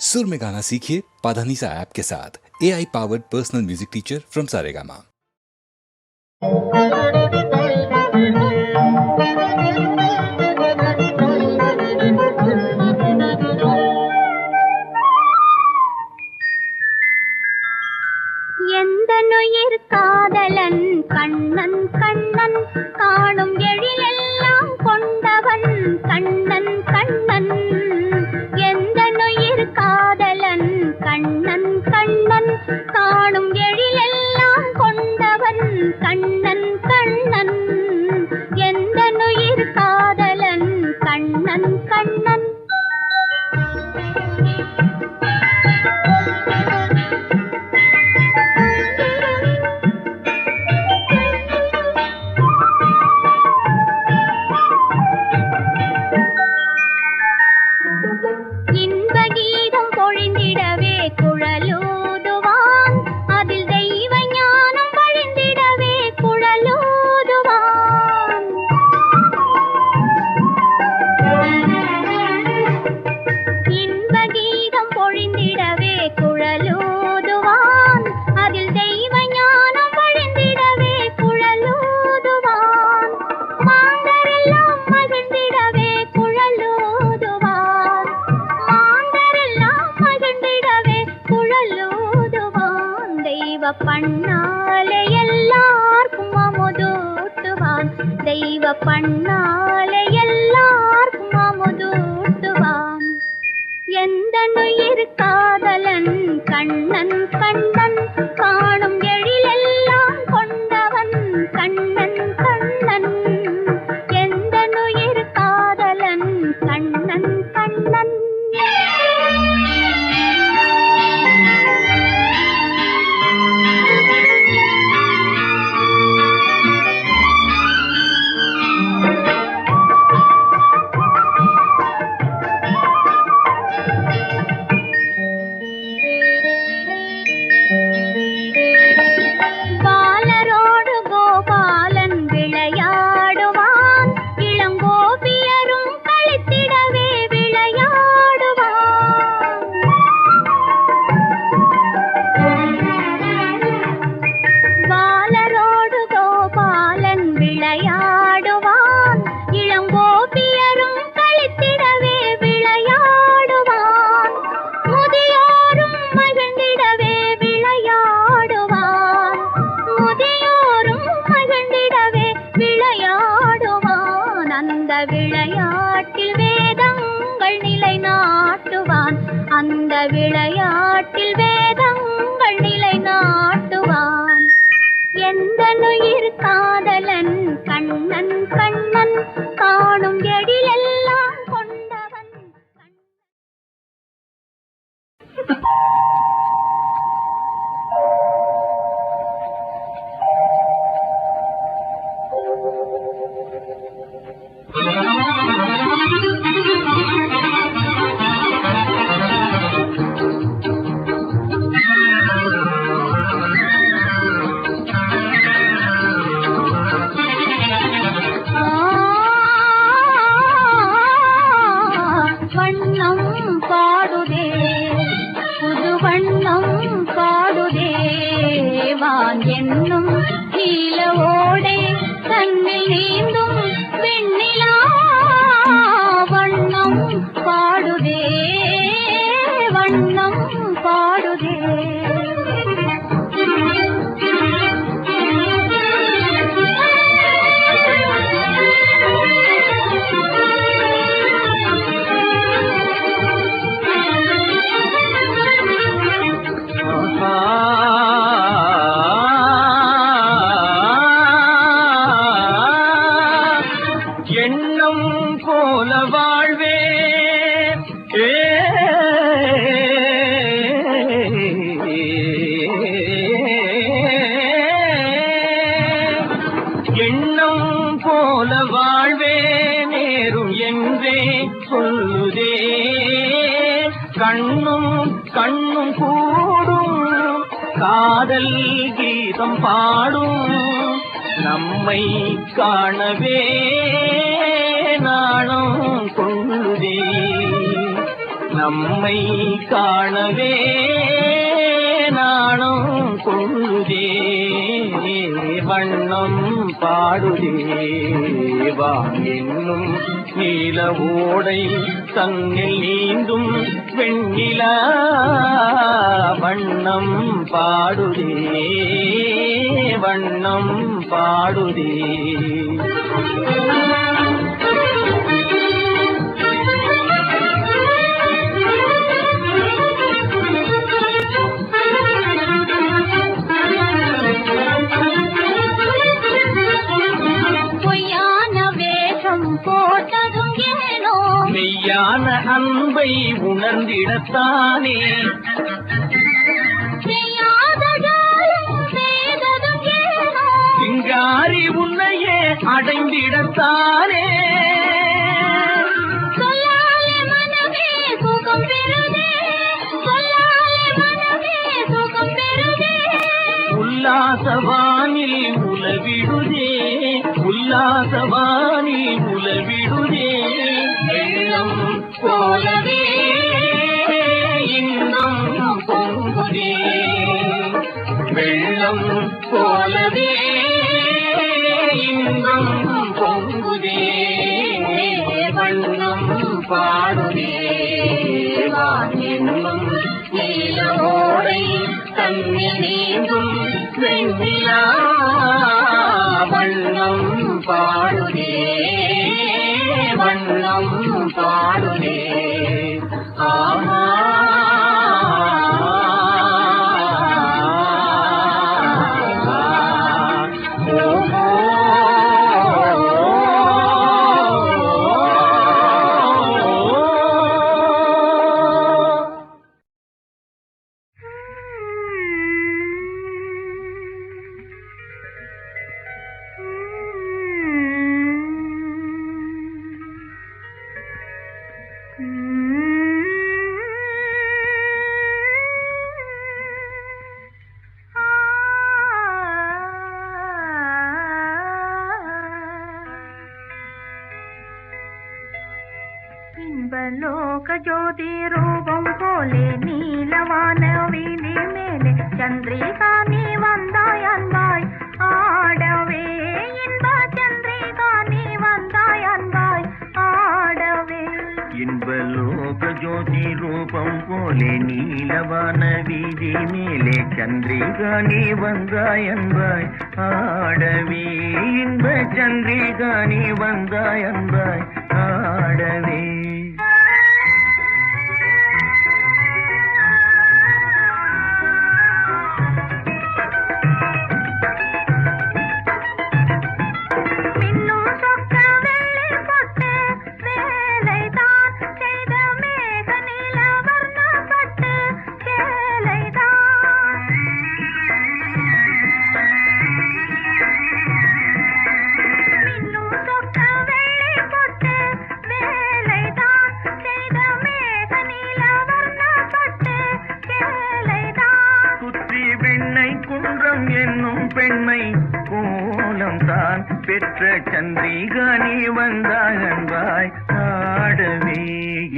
सुर में गाना सीखिए पाधानीसा ऐप के साथ। A I powered personal music teacher from Saregama Kannan Kannan காணும் எழிலெல்லாம் கொண்டவன் கண்ணன் காணும் எழிலெல்லாம் கொண்டவன் கண்ண பண்ணாலே எல்லாருக்கும் அமுதூட்டுவான். தெய்வ பண்ணாலே எல்லாருக்கும் அமுதூட்டுவான். எந்த உயிர் காதலன் கண்ணன் கண் தன்னுயிர் பாடும் நம்மை காணவே நாணம் கொள்ளுதே. நம்மை காணவே நாணம் கொள்ளுதே. வண்ணம் பாடுதே. வா என்னும் நீல ஓடை தன்னில் நீந்தும் வெண்ணிலா வண்ணம் பாடுதே வண்ணம் பாடுதே. மெய்யான அன்பை உணர்ந்திடத்தானே. சிங்காரி உன்னையே அடைந்திடத்தானே. உல்லாசவானில் உலவிடுதே. உல்லாசவானில் உலவிடுதே. வெள்ளம் போலவே இன்னும் பொங்குதே. வெள்ளம் போலவே இன்னும் பொங்குதே. வண்ணம் பாடுதே. வானென்னும் நீலமோடை தன்னில் நீங்கும் வெண்ணிலா. வண்ணம் இன்பலோக ஜோதி ரூபம் போலே நீலவான வீதி மேலே சந்திரிகா நீ வந்தாய் அன்பாய் ஆடவே இன்ப சந்திரிகா நீ வந்தாய் அன்பாய் ஆடவே இன்பலோக ஜோதி ரூபம் போலே நீலவான வீதி மேலே சந்திரிகா நீ வந்தாய் அன்பாய் ஆடவே இன்ப சந்திரிகா நீ வந்தாய் அன்பாய் ஆடவே என்னும் பெண்மை கோலம் தான் பெற்ற சந்திரிகா நீ வந்தாய் அன்பாய் ஆடவே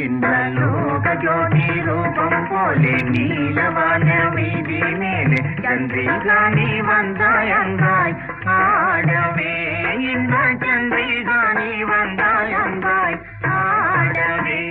இன்பலோக ஜோதி ரூபம் போலே நீலவான வீதி மேலே சந்திரிகா நீ வந்தாய் அன்பாய் ஆடவே இன்ப சந்திரிகா நீ வந்தாய் அன்பாய் ஆடவே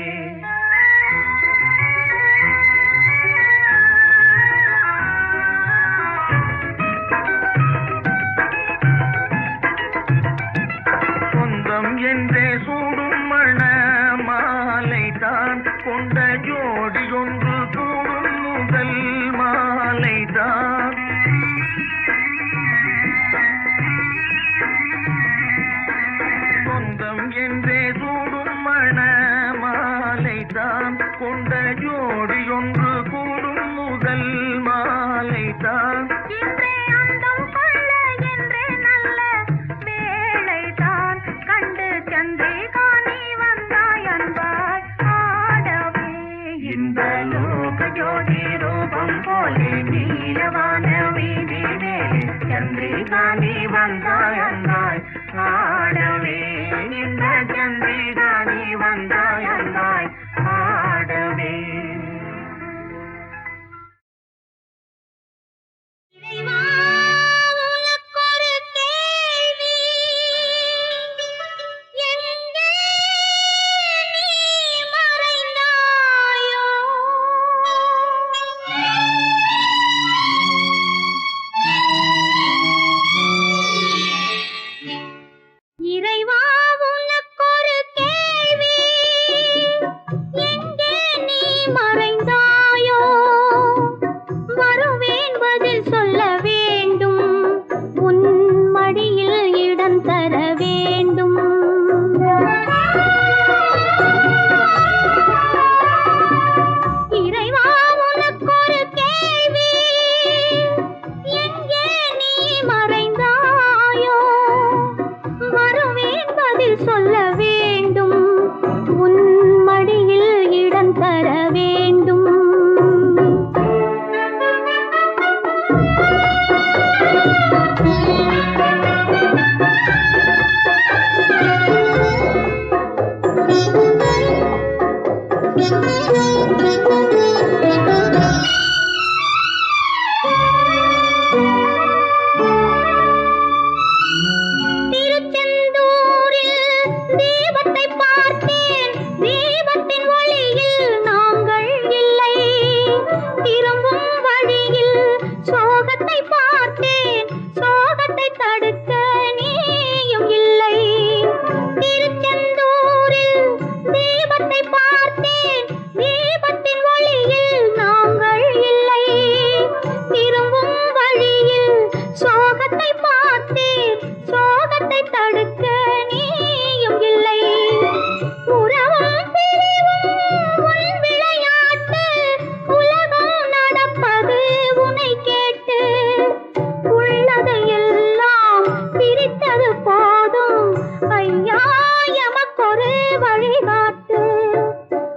ஐயா எமக்கொரு வழிகாட்டு.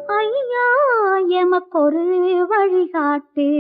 ஐயா எமக்கொரு வழிகாட்டு.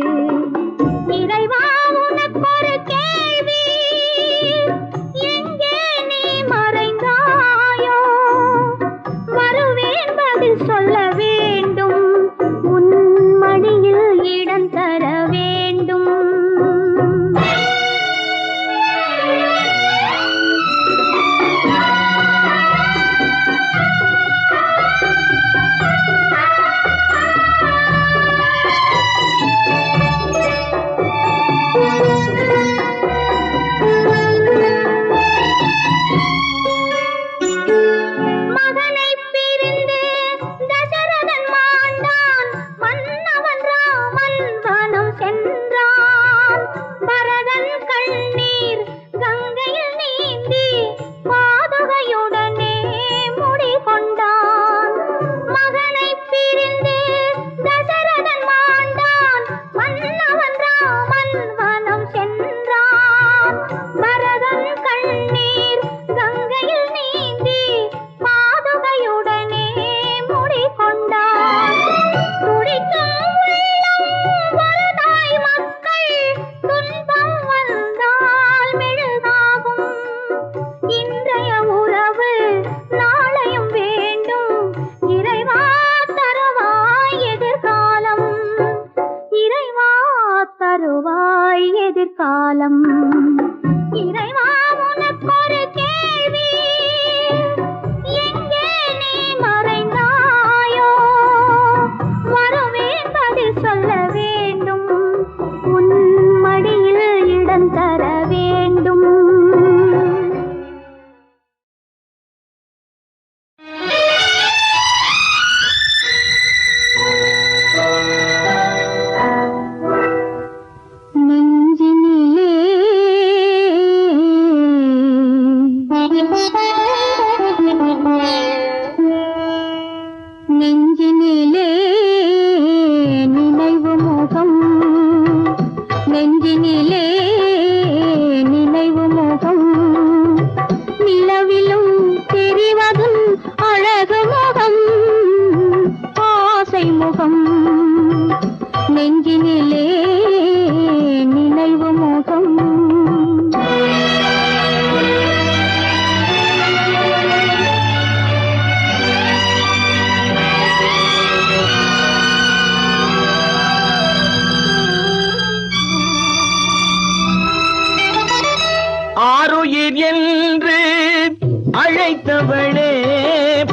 இழைத்தவளே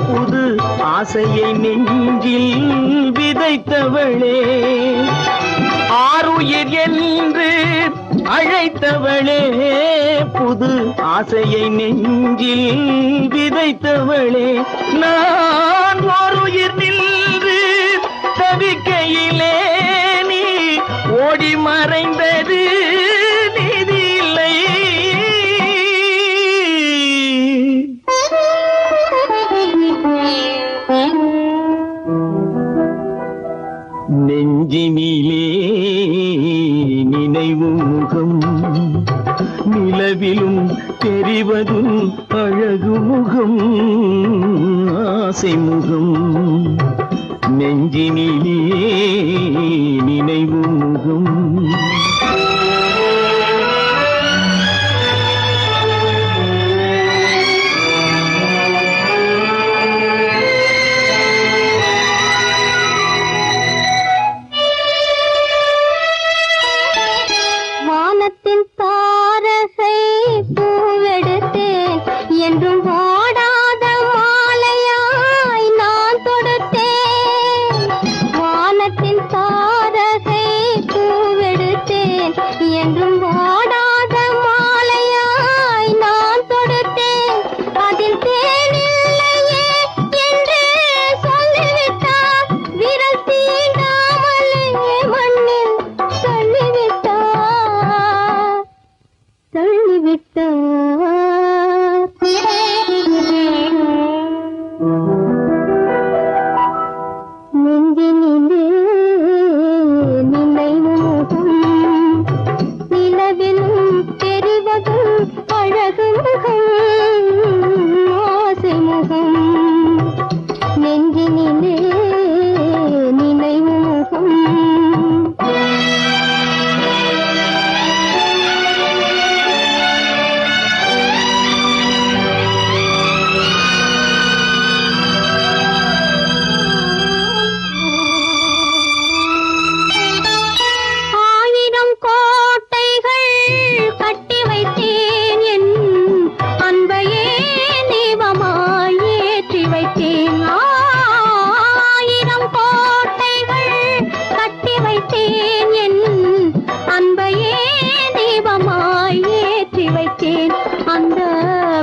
புது ஆசையை நெஞ்சில் விதைத்தவளே. ஆறுயிர் என்று அழைத்தவளே புது ஆசையை நெஞ்சில் விதைத்தவளே. நான் ஆறுயிர் நின்று தவிக்கையிலே நீ ஓடி மறைந்தது நெஞ்சினிலே நினைவு முகம் நிலவிலும் தெரிவதும் அழகு முகம். ஆசை முகம் நெஞ்சினிலே நினைவு முகம்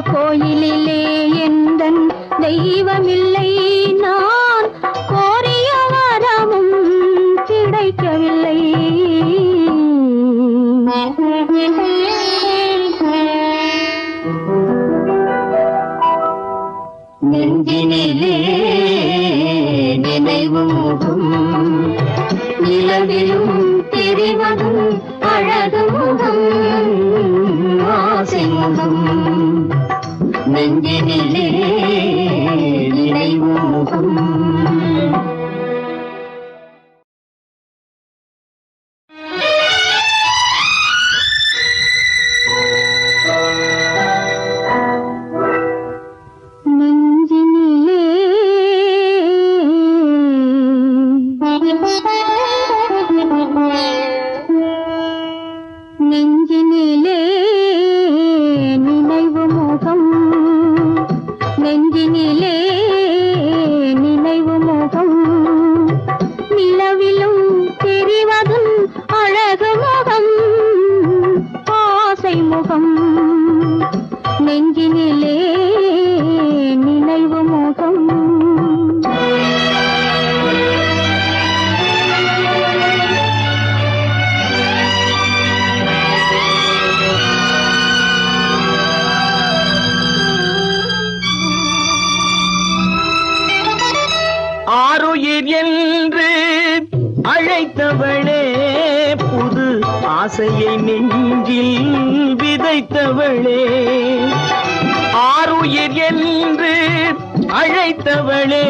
கோயிலிலே எந்தன் தெய்வமில்லை. நான் ஆசையை நெஞ்சில் விதைத்தவளே. ஆறுயிர் என்று அழைத்தவளே.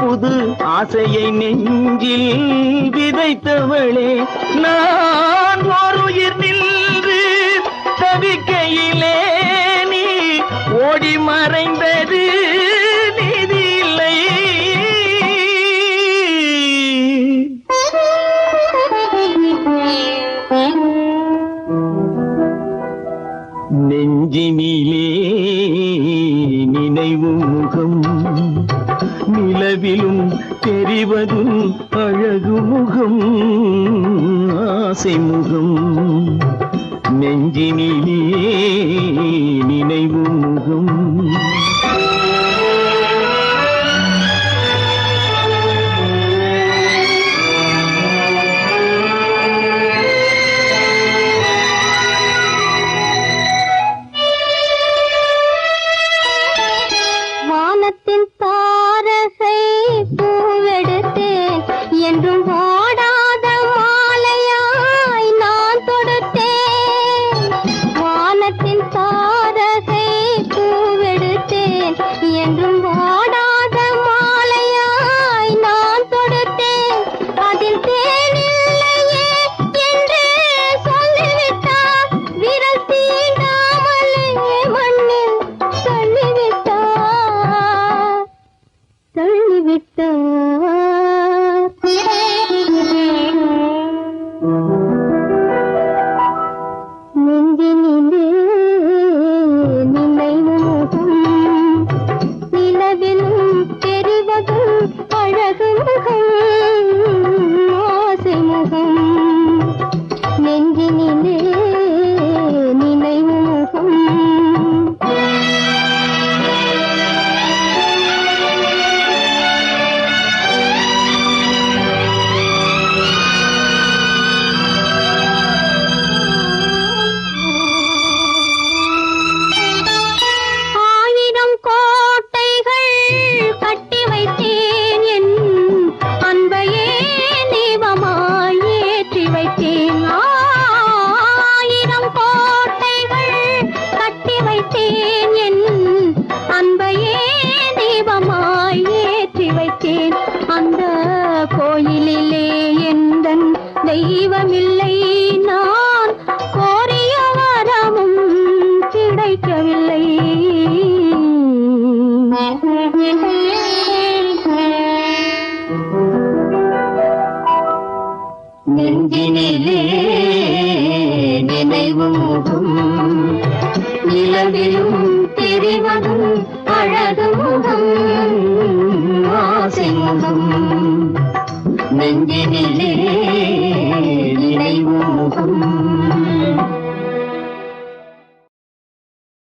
புது ஆசையை நெஞ்சில் விதைத்தவளே. நான் ஆறுயிர் நின்று தவிக்கையிலே நீ ஓடி மறைந்தது. இவனின் அழகு முகம் ஆசை முகம். நெஞ்சினிலே